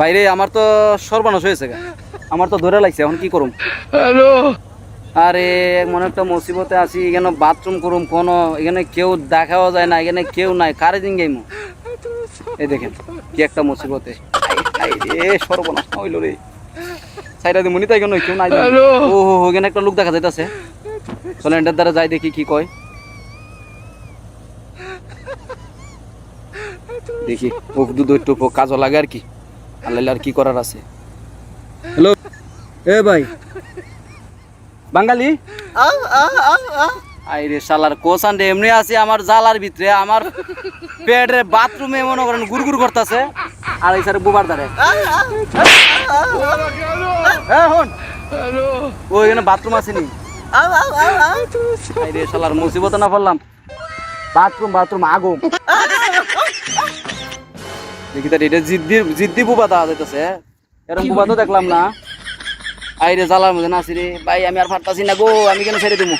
বাইরে আমার তো সর্বনাশ হয়েছে গা। আমার তো ধরে লাগছে এখন কি করুম? হ্যালো? আরে মনে একটা মুসিবতে আছি এখানে বাথরুম করুম কোনো এখানে কেউ দেখাও যায় না এখানে কেউ নাই কারে দিন গাইমু? এই দেখেন কি একটা মুসিবতে। সর্বনাশ না হইল রে। সাইডা দি মনি তাই কেন কেউ নাই। ও হো এখানে একটা লোক দেখা যাইতাছে। চলেন এটার দ্বারা যাই দেখি কি কয়। দেখি মুখ দুধ কাজও লাগে আর কি। আল্লাহ আর কি করার আছে? হ্যালো এ ভাই। বাঙালি? আইরে শালার কোসান রে এমনি আছে আমার জালার ভিতরে আমার পেটের বাথরুমে মনে করেন গুড়গুড় করতেছে। আর এই সারে বুবার দাঁড়ে হ্যাঁ ও এখানে বাথরুম আছে নি? আইরে শালার মুসিবত না পড়লাম। বাথরুম বাথরুম আগুন দেখি তার এটা জিদ্দি জিদ্দি বুবা দেওয়া যাইতেছে এরকম বুবা তো দেখলাম না। আইরে জ্বালার মধ্যে নাচি রে। ভাই আমি আর ফাটতাছি না গো আমি কেন ছেড়ে দিবো